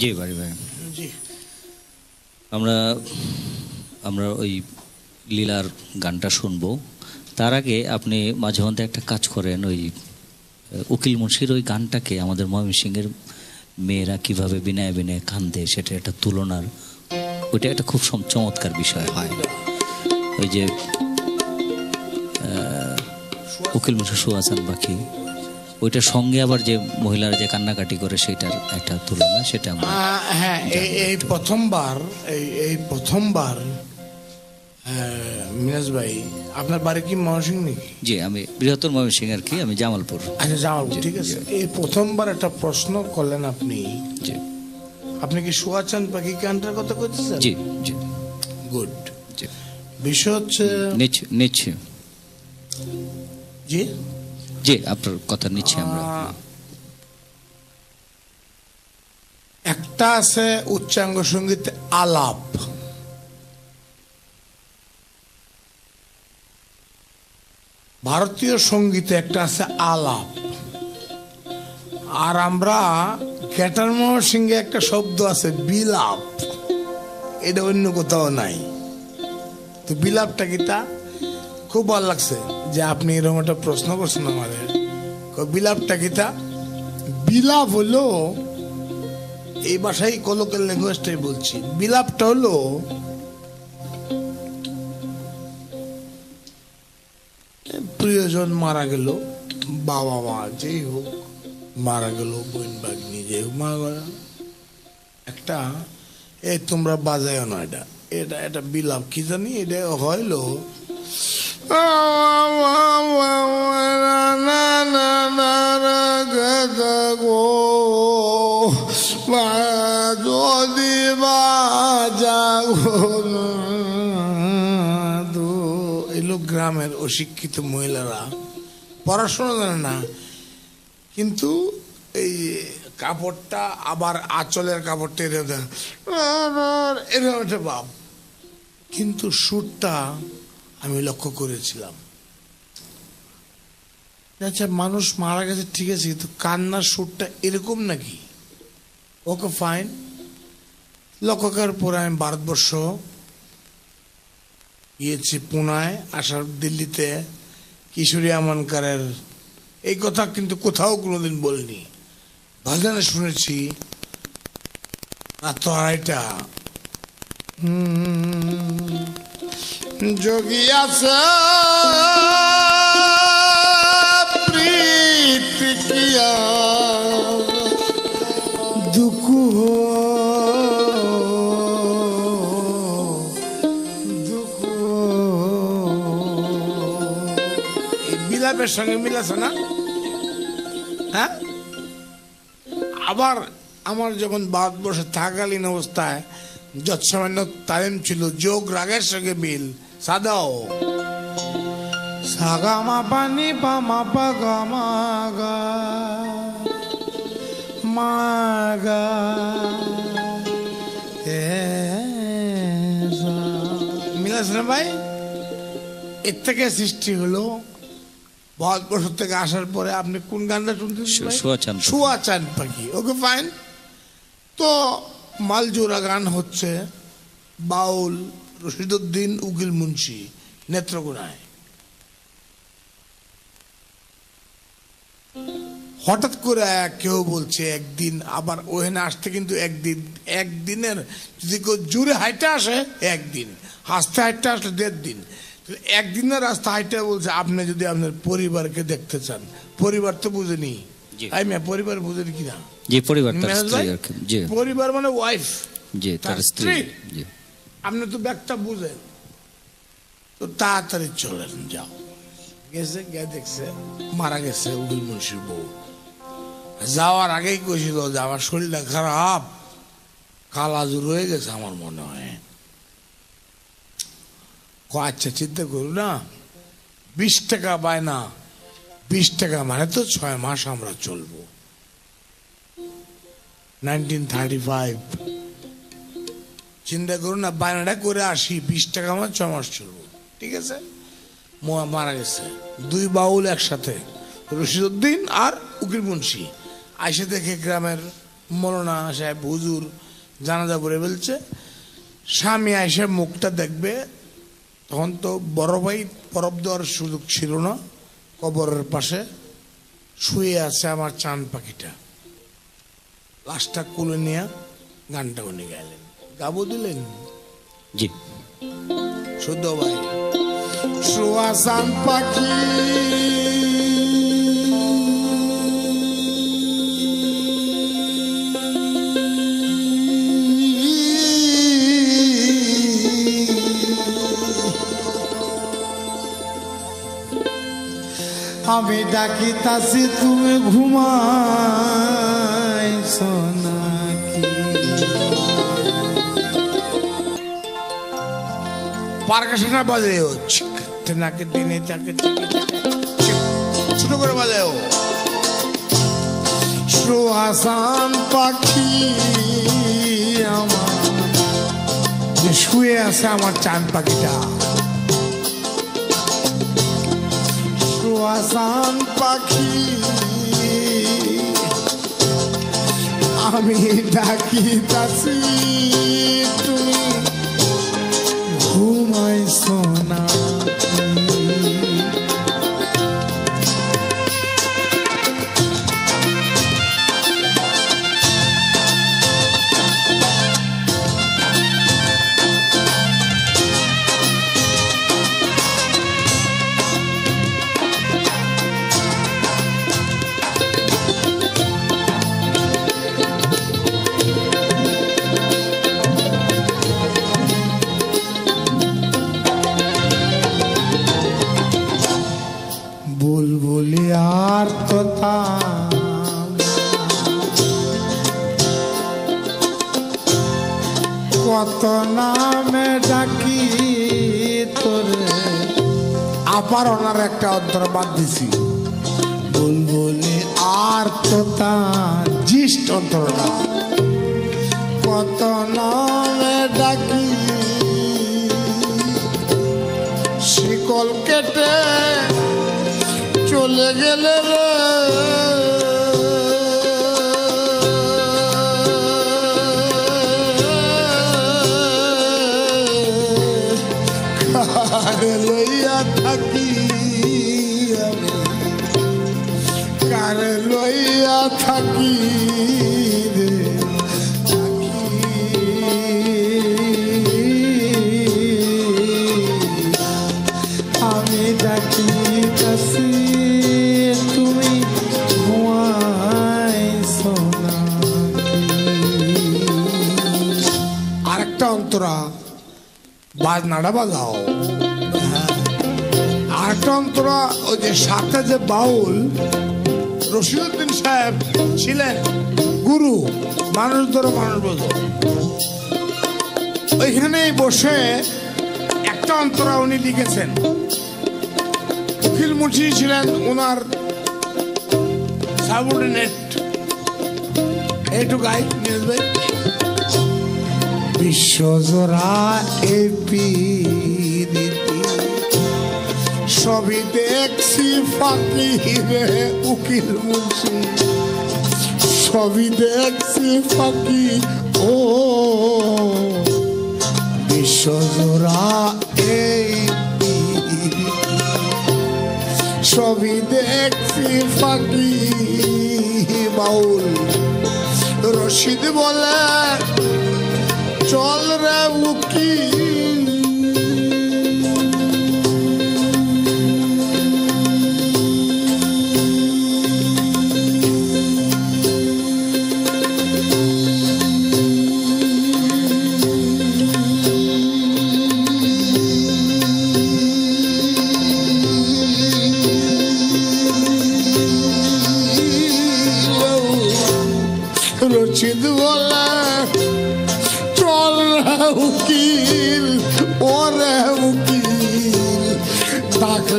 জি বাড়ি ভাই জি। আমরা আমরা ওই লীলার গানটা শুনব। তার আগে আপনি মাঝে মধ্যে একটা কাজ করেন ওই উকিল মুন্সির ওই গানটাকে আমাদের ময়মনসিংহের মেয়েরা কীভাবে বিনায় বিনায় কান্দে সেটা একটা তুলনার ওইটা একটা খুব চমৎকার বিষয় হয়। ওই যে উকিল মুন্সি সুহাসান পাখি ওইটার সঙ্গে আবার যে মহিলারা যে কান্নাকাটি করে সেটার একটা তুলনা সেটা আমরা হ্যাঁ এই প্রথমবার এই এই প্রথমবার মিনাজ ভাই আপনার বাড়ি কি ময়মনসিং নাকি? জি আমি বৃহত্তর ময়মনসিংহ আর কি আমি জামালপুর। আচ্ছা জামালপুর ঠিক আছে। এই প্রথমবার একটা প্রশ্ন করলেন আপনি। জি। আপনি কি সুয়াচান পাখি গানটার কথা করতেছেন জি জি। গুড জি। বিষয় হচ্ছে নিচ্ছি নিচ্ছি। জি? জি, আপনার কথা নিচ্ছি আমরা। একটা আছে উচ্চাঙ্গ সংগীত আলাপ। ভারতীয় সঙ্গীতে একটা আছে আলাপ। আর আমরা ক্যাটারমোহর সিংহে একটা শব্দ আছে বিলাপ। এটা অন্য কোথাও নাই। তো বিলাপটা কি তা? খুব ভালো লাগছে যে আপনি এরকম একটা প্রশ্ন করছেন আমাদের। বিলাপটা কি তা? বিলাপ হলো, এই ভাষায় কলোকাল ল্যাঙ্গুয়েজটাই বলছি। বিলাপটা হলো, প্রিয়জন মারা গেল, বাবা মা যেই হোক, মারা গেল, বোন বাগনি যে হোক, মারা গেল। একটা এই তোমরা বাজায় না এটা। এটা এটা বিলাপ কি জানি? এটা হইল যদি এলো গ্রামের অশিক্ষিত মহিলারা পড়াশোনা জানে না কিন্তু এই কাপড়টা আবার আঁচলের কাপড়টা এরকম। এরকম একটা ভাব কিন্তু সুরটা আমি লক্ষ্য করেছিলাম। আচ্ছা মানুষ মারা গেছে, ঠিক আছে, কিন্তু কান্নার সুরটা এরকম নাকি? ওকে ফাইন লক্ষ্য করার পরে আমি ভারতবর্ষ গিয়েছি পুনায়, আসার দিল্লিতে, কিশোরী আমানকারের, এই কথা কিন্তু কোথাও কোনোদিন বলিনি। ভাজনে শুনেছি রাত আড়াইটা যোগী আছে। বিলাপের সঙ্গে মিলাছে না? হ্যাঁ? আবার আমার যখন ভারতবর্ষে থাকালীন অবস্থায় যৎসামান্য তালিম ছিল যোগ রাগের সঙ্গে মিল। সাদাও সাগামা পানি পামা পাগামা গা মাগা মিলাস না ভাই? এর থেকে সৃষ্টি হলো ভারতবর্ষ থেকে আসার পরে আপনি কোন গানটা শুনতে? সুয়াচান পাখি। পাখি। ওকে ফাইন তো মালজোড়া গান হচ্ছে বাউল রশিদুদ্দিন উকিল মুন্সি নেত্রকোনায়। হঠাৎ করে কেউ বলছে একদিন আবার ওখানে আসতে কিন্তু একদিন একদিনের যদি কেউ জুড়ে হাইটে আসে একদিন। হাসতে হাইটে আসলে দেড় দিন একদিনের রাস্তা হাইটে বলছে আপনি যদি আপনার পরিবারকে দেখতে চান। পরিবার তো বুঝেনি। মেয়ে পরিবার বুঝেনি কিনা? যে পরিবার তার স্ত্রী জি। পরিবার মানে ওয়াইফ জি তার তার স্ত্রী। জি। আপনি তো ব্যাগটা বুঝেন। তো তাড়াতাড়ি চলেন যাও। গেছে গে দেখছে মারা গেছে উকিল মুন্সির বউ। যাওয়ার আগেই কইছিল যে আমার শরীরটা খারাপ। কালাজুর হয়ে গেছে আমার মনে হয়। আচ্ছা চিন্তা করু না। বিশ টাকা পায় না বিশ টাকা মানে তো ছয় মাস আমরা চলবো। চিন্তা করুন না, বায়নাটা করে আসি বিশ টাকা আমার ছ মাস চলবো। ঠিক আছে? ম- মারা গেছে। দুই বাউল একসাথে রশিদুদ্দিন আর উকিল মুন্সি। আইসে দেখে গ্রামের মৌলানা সাহেব, হুজুর, জানাজা পড়ে ফেলছে। স্বামী এসে মুখটা দেখবে। তখন তো বড় ভাই পরব দেওয়ার সুযোগ ছিল না, কবরের পাশে। শুয়ে আছে আমার চান পাখিটা। লাশটা কুলে নিয়ে গানটা উনি গেলেন গাবো দিলেন? জি। শুদ্ধ ভাই। সুয়াসান পাখি। আমি ডাকি তাসি তুমি ঘুমাই নাকি পারকাশনা বাজে ও নাকে দিনে তাকে ছোট করে বাজে সুহাসান পাখি আমার, যে শুয়ে আছে আমার চাঁদ পাখিটা। সুহাসান পাখি আমি ডাকি তাসি তুমি তো কত নামে ডাকি তোরে আবার ওনার একটা অন্তর বাদ দিছি বুলবুলি আর তো তার জিষ্ট অন্তরটা কত নামে ডাকি শিকল কেটে চলে গেলে রে। কারে লইয়া থাকি আমি। কারে লইয়া থাকি রে। বাজনাটা বাজাও। আরেকটা অন্তরা ওই যে যে বাউল রশিদুদ্দিন সাহেব ছিলেন গুরু, মানুষ ধরো, মানুষ ওইখানেই বসে একটা অন্তরা উনি লিখেছেন। উকিল মুন্সি ছিলেন ওনার সাবঅর্ডিনেট। এইটু গাই নীরজ ভাই। বিশ্বজোড়া এই পিরিতি সবই দেখছি ফাঁকি রে উকিল মুন্সি। সবই দেখছি ফাঁকি, ও বিশ্বজোড়া পিরিতি সবই দেখছি ফাঁকি, বাউল। রশিদ বলে চল রে উকি।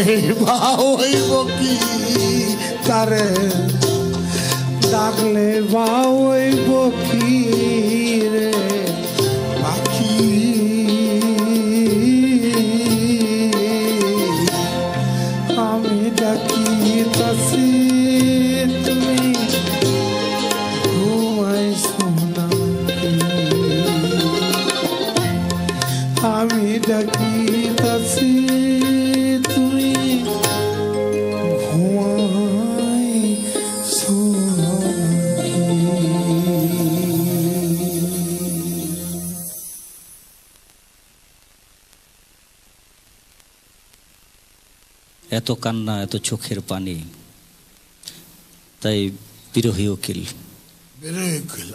ডাকলে বা কি? তারে ডাকলে বা কি রে পাখি? আমি ডাকি তাসি এত কান্না এত চোখের পানি তাই বিরোহী উকিল বিরোহী উকিল।